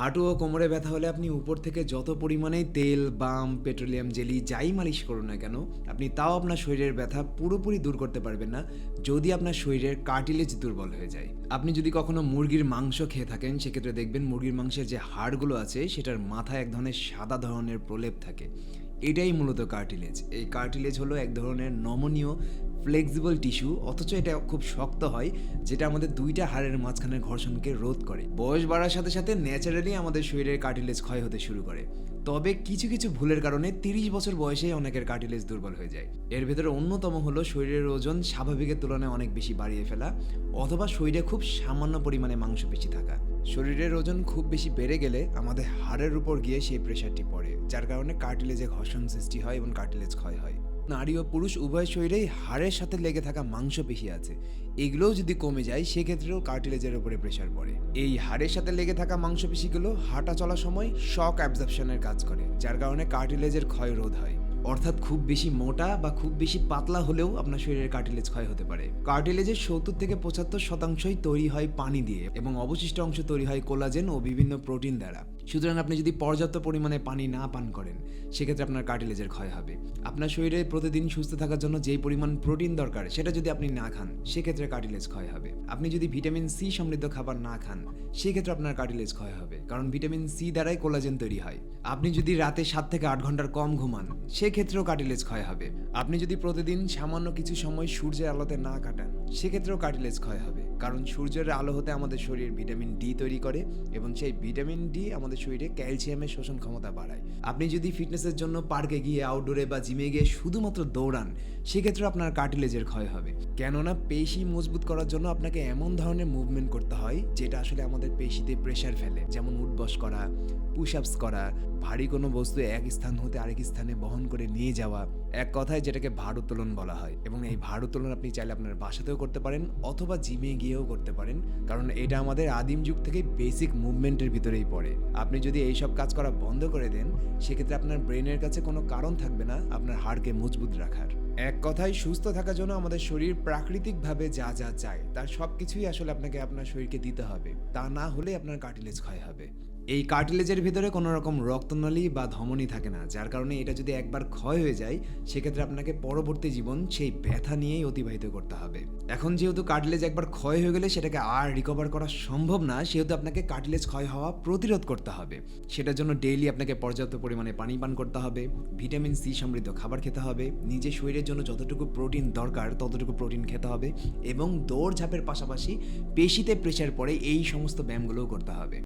হাঁটু ও কোমরে ব্যথা হলে আপনি উপর থেকে যত পরিমাণে তেল, বাম, পেট্রোলিয়াম, জেলি, যাই মালিশ করুন না কেন, আপনি তাও আপনার শরীরের ব্যথা পুরোপুরি দূর করতে পারবেন না, যদি আপনার শরীরের কার্টিলেজ দুর্বল হয়ে যায়। আপনি যদি কখনো মুরগির মাংস খেয়ে থাকেন, সেক্ষেত্রে দেখবেন মুরগির মাংসের যে হাড়গুলো আছে, সেটার মাথায় এক ধরনের সাদা ধরনের প্রলেপ থাকে। এটাই মূলত কার্টিলেজ এই কার্টিলেজ হলো এক ধরনের নমনীয় ফ্লেক্সিবল টিস্যু অথচ এটা খুব শক্ত হয়, যেটা আমাদের দুইটা হাড়ের মাঝখানের ঘর্ষণকে রোধ করে। বয়স বাড়ার সাথে সাথে ন্যাচারালি আমাদের শরীরের কার্টিলেজ ক্ষয় হতে শুরু করে। তবে কিছু কিছু ভুলের কারণে তিরিশ বছর বয়সেই অনেকের কার্টিলেজ দুর্বল হয়ে যায়। এর ভেতরে অন্যতম হলো শরীরের ওজন স্বাভাবিকের তুলনায় অনেক বেশি বাড়িয়ে ফেলা অথবা শরীরে খুব সামান্য পরিমাণে মাংসপেশি থাকা। শরীরের ওজন খুব বেশি বেড়ে গেলে আমাদের হাড়ের উপর গিয়ে সেই প্রেশারটি পড়ে, যার কারণে কার্টিলেজে ঘর্ষণ সৃষ্টি হয় এবং কার্টিলেজ ক্ষয় হয়। নারী ও পুরুষ উভয় শরীরেই হাড়ের সাথে লেগে থাকা মাংসপেশি আছে। এগুলোও যদি কমে যায়, সেক্ষেত্রেও কার্টিলেজের উপরে প্রেশার পড়ে। এই হাড়ের সাথে লেগে থাকা মাংসপেশিগুলো হাঁটা চলার সময় শক অ্যাবজর্পশনের কাজ করে যার কারণে কার্টিলেজের ক্ষয় রোধ হয়। অর্থাৎ খুব বেশি মোটা বা খুব বেশি পাতলা হলেও আপনার শরীরের কার্টিলেজ ক্ষয় হতে পারে। কার্টিলেজের সত্তর থেকে পঁচাত্তর শতাংশই তৈরি হয় পানি দিয়ে এবং অবশিষ্ট অংশ তৈরি হয় কোলাজেন ও বিভিন্ন প্রোটিন দ্বারা। সুতরাং আপনি যদি পর্যাপ্ত পরিমাণে পানি না পান করেন, সেক্ষেত্রে আপনার কার্টিলেজের ক্ষয় হবে। আপনার শরীরে প্রতিদিন সুস্থ থাকার জন্য যেই পরিমাণ প্রোটিন দরকার, সেটা যদি আপনি না খান, সেক্ষেত্রে কার্টিলেজ ক্ষয় হবে। আপনি যদি ভিটামিন সি সমৃদ্ধ খাবার না খান, সেক্ষেত্রে আপনার কার্টিলেজ ক্ষয় হবে। কারণ ভিটামিন সি দ্বারাই কোলাজেন তৈরি হয়। আপনি যদি রাতে সাত থেকে আট ঘণ্টার কম ঘুমান সেক্ষেত্রেও কার্টিলেজ ক্ষয় হবে। আপনি যদি প্রতিদিন সামান্য কিছু সময় সূর্যের আলোতে না কাটান, সেক্ষেত্রেও কার্টিলেজ ক্ষয় হবে। কারণ সূর্যের আলো হতে আমাদের শরীর ভিটামিন ডি তৈরি করে এবং সেই ভিটামিন ডি আমাদের শরীরে ক্যালসিয়ামের শোষণ ক্ষমতা বাড়ায়। আপনি যদি ফিটনেসের জন্য পার্কে গিয়ে আউটডোরে বা জিমে গিয়ে শুধুমাত্র দৌড়ান, সেক্ষেত্রে আপনার কার্টিলেজের ক্ষয় হবে। কেননা পেশি মজবুত করার জন্য আপনাকে এমন ধরনের মুভমেন্ট করতে হয়, যেটা আসলে আমাদের পেশিতে প্রেশার ফেলে। যেমন উঠবস করা পুশ আপস করা, ভারী কোনো বস্তু এক স্থান হতে আরেক স্থানে বহন করে নিয়ে যাওয়া, এক কথায় যেটাকে ভার উত্তোলন বলা হয়। এবং এই ভার উত্তোলন আপনি চাইলে আপনার বাসাতেও করতে পারেন, অথবা জিমে গিয়েও করতে পারেন, কারণ এটা আমাদের আদিম যুগ থেকে বেসিক মুভমেন্টের ভিতরেই পড়ে। আপনি যদি এই সব কাজ করা বন্ধ করে দেন, সেক্ষেত্রে আপনার ব্রেনের কাছে কোনো কারণ থাকবে না, আপনার হাড়কে মজবুত রাখার। এক কথায়, সুস্থ থাকার জন্য আমাদের শরীর প্রাকৃতিকভাবে যা যা চায়, তার সব কিছুই আসলে আপনাকে আপনার শরীরকে দিতে হবে। তা না হলে আপনার কার্টিলেজ ক্ষয় হবে। এই কার্টিলেজের ভিতরে কোনো রকম রক্তনালী বা ধমনী থাকে না, যার কারণে এটা যদি একবার ক্ষয় হয়ে যায়, সেক্ষেত্রে আপনাকে পরবর্তী জীবন সেই ব্যথা নিয়েই অতিবাহিত করতে হবে। এখন যেহেতু কার্টিলেজ একবার ক্ষয় হয়ে গেলে সেটাকে আর রিকভার করা সম্ভব না, সেহেতু আপনাকে কার্টিলেজ ক্ষয় হওয়া প্রতিরোধ করতে হবে। সেটার জন্য ডেইলি আপনাকে পর্যাপ্ত পরিমাণে পানি পান করতে হবে ভিটামিন সি সমৃদ্ধ খাবার খেতে হবে নিজের শরীরের জন্য যতটুকু প্রোটিন দরকার ততটুকু প্রোটিন খেতে হবে এবং দৌড়ঝাঁপের পাশাপাশি পেশিতে প্রেশার পড়ে এই সমস্ত ব্যায়ামগুলোও করতে হবে।